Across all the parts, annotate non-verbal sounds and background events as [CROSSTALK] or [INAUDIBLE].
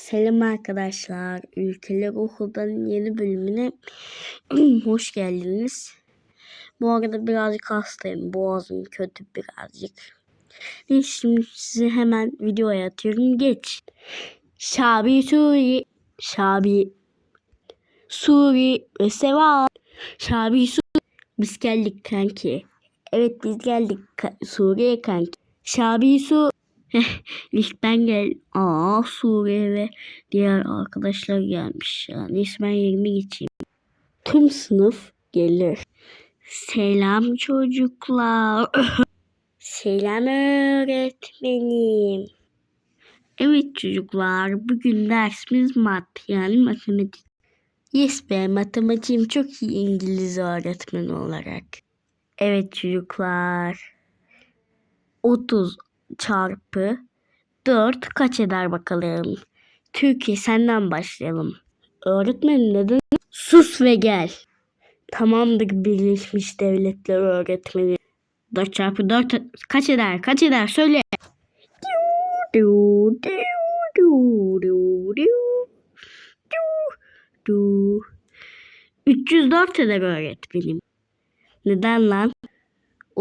Selam arkadaşlar. Ülkeler Okul'dan yeni bölümüne [CLEARS THROAT] hoş geldiniz. Bu arada birazcık hastayım. Boğazım kötü birazcık. Neyse şimdi sizi hemen videoya atıyorum. Geç. Şabi Suri. Şabi Suri ve Seva. Şabi Suri. Biz geldik kanki. Evet biz geldik Ka- Suriye kanki. Şabi Su [LAUGHS] Ben gel. Aa Suriye ve diğer arkadaşlar gelmiş. Ya. Neyse ben yerime geçeyim. Tüm sınıf gelir. Selam çocuklar. [LAUGHS] Selam öğretmenim. Evet çocuklar bugün dersimiz mat yani matematik. Yes be matematiğim çok iyi İngiliz öğretmeni olarak. Evet çocuklar. 30 çarpı 4 kaç eder bakalım. Türkiye senden başlayalım. Öğretmenim neden? Sus ve gel. Tamamdır Birleşmiş Devletler öğretmeni. 4 çarpı 4 kaç eder? Kaç eder? Söyle. Du, du, du, du, du, du, du. 304 eder öğretmenim. Neden lan?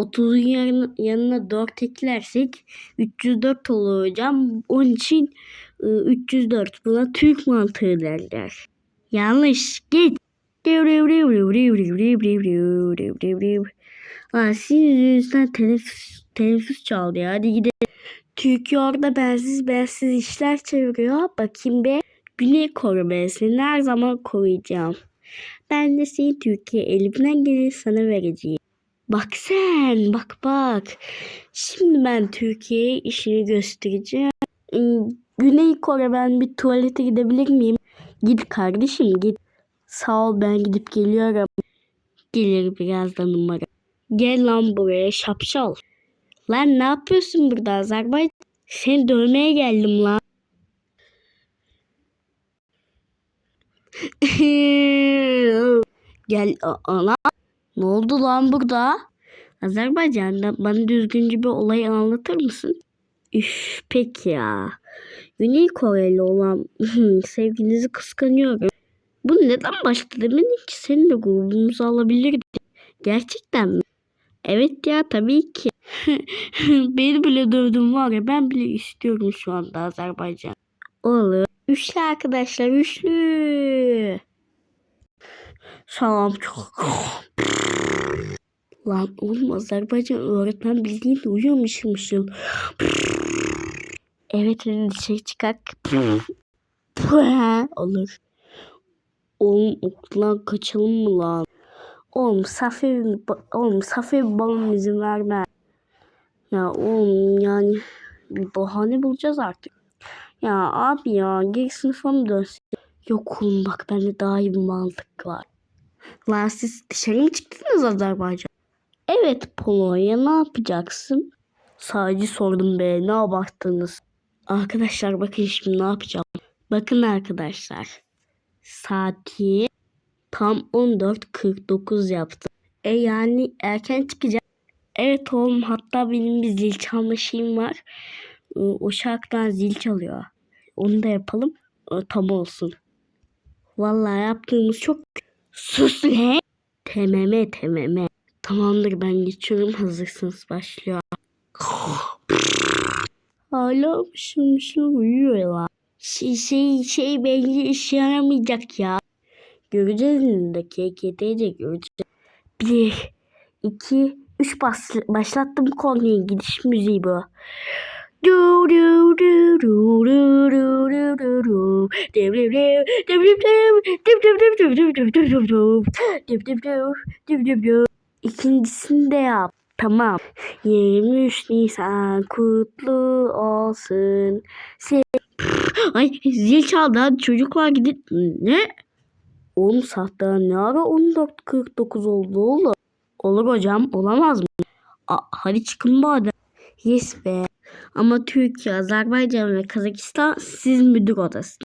30'un yanına, yanına 4 eklersek 304 olur hocam. Onun için e, 304 buna Türk mantığı derler. Yanlış. Git. Lan sizin yüzünüzden teneffüs, teneffüs çaldı ya. Hadi gidelim. Türkiye orada bensiz bensiz işler çeviriyor. Bakayım be. Güney Kore ben seni her zaman koruyacağım. Ben de seni Türkiye elimden geleni sana vereceğim. Bak sen bak bak. Şimdi ben Türkiye'ye işini göstereceğim. Hmm, Güney Kore ben bir tuvalete gidebilir miyim? Git kardeşim git. Sağ ol ben gidip geliyorum. Gelir birazdan numara. Gel lan buraya şapşal. Lan ne yapıyorsun burada Azerbaycan? Seni dövmeye geldim lan. [LAUGHS] Gel ana. Ne oldu lan burada? Azerbaycan'da bana düzgünce bir olay anlatır mısın? Üf peki ya. Güney Koreli olan [LAUGHS] sevginizi kıskanıyorum. Bu neden başladı? Demedim ki seni de grubumuza alabilirdi. Gerçekten mi? Evet ya tabii ki. [LAUGHS] Beni bile dövdün var ya ben bile istiyorum şu anda Azerbaycan. Olur. Üçlü arkadaşlar üçlü. Salam çok. Lan oğlum Azerbaycan öğretmen bildiğin de uyuyor mışıl mışıl. Evet hadi dışarı çıkak. Olur. Oğlum okuldan kaçalım mı lan? Oğlum Safi, oğlum Safi babam izin verme. Ya oğlum yani bir bahane bulacağız artık. Ya abi ya geri sınıfa mı dönsün? Yok oğlum bak bende daha iyi bir mantık var. Lan siz dışarı mı çıktınız Azerbaycan? Evet Polonya ne yapacaksın? Sadece sordum be ne abarttınız. Arkadaşlar bakın şimdi ne yapacağım. Bakın arkadaşlar. Saati tam 14.49 yaptım. E yani erken çıkacağım. Evet oğlum hatta benim bir zil çalma şeyim var. Ee, O zil çalıyor. Onu da yapalım. Ee, Tam olsun. Vallahi yaptığımız çok Sus le. Tememe tememe. Tamamdır ben geçiyorum. Hazırsınız başlıyor. [SIGHS] Hala mışıl mışıl uyuyor ya. Şey, şey, şey bence işe yaramayacak ya. Göreceğiz elindeki GT'de göreceğiz. Bir, iki, üç bas, başlattım korneyi gidiş müziği bu. Du du du du du du du du du. Dev dev dev dev dev dev dev dev dev dev dev dev dev dev dev. İkincisini yap. Tamam. 23 Nisan kutlu olsun. Se Ay zil çaldı hadi çocuklar gidin. Ne? Oğlum sahte ne ara 14.49 oldu oğlum? Olur hocam olamaz mı? A hadi çıkın bari. Yes be. Ama Türkiye, Azerbaycan ve Kazakistan siz müdür odasında.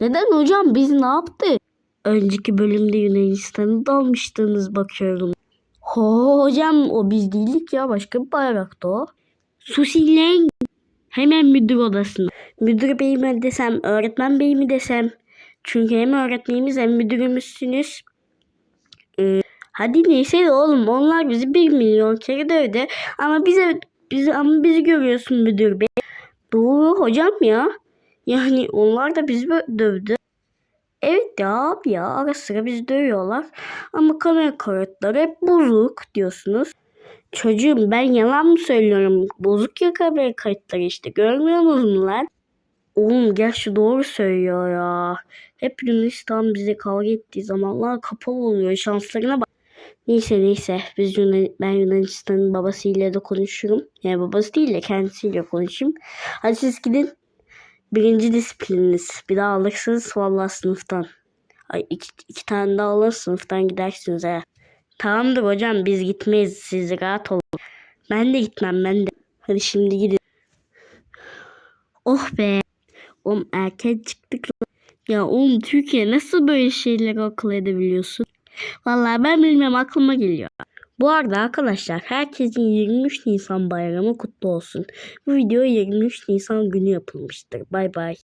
Neden hocam biz ne yaptık? Önceki bölümde Yunanistan'ı da almıştınız bakıyorum. Ho hocam o biz değildik ya başka bir bayraktı o. Susilen. Hemen müdür odasına. Müdür bey mi desem, öğretmen bey mi desem. Çünkü hem öğretmenimiz hem müdürümüzsünüz. Ee, hadi neyse de oğlum onlar bizi bir milyon kere dövdü. Ama bize, bizi, ama bizi görüyorsun müdür bey. Doğru hocam ya. Yani onlar da bizi dövdü. Evet ya abi ya ara sıra bizi dövüyorlar. Ama kamera kayıtları hep bozuk diyorsunuz. Çocuğum ben yalan mı söylüyorum? Bozuk ya kamera kayıtları işte. Görmüyor musunuz lan? Oğlum gerçi doğru söylüyor ya. Hep Yunanistan bize kavga ettiği zamanlar kapalı oluyor. Şanslarına bak. Neyse neyse biz Yunan ben Yunanistan'ın babasıyla da konuşurum. Yani babası değil de kendisiyle konuşayım. Hadi siz gidin. Birinci disiplininiz. Bir daha alırsınız vallahi sınıftan. Ay iki, iki tane daha alır sınıftan gidersiniz he. Tamamdır hocam biz gitmeyiz. Siz rahat olun. Ben de gitmem ben de. Hadi şimdi gidin. Oh be. Oğlum erken çıktık. Ya oğlum Türkiye nasıl böyle şeyleri akıl edebiliyorsun? Vallahi ben bilmem aklıma geliyor. Bu arada arkadaşlar herkesin 23 Nisan bayramı kutlu olsun. Bu video 23 Nisan günü yapılmıştır. Bay bay.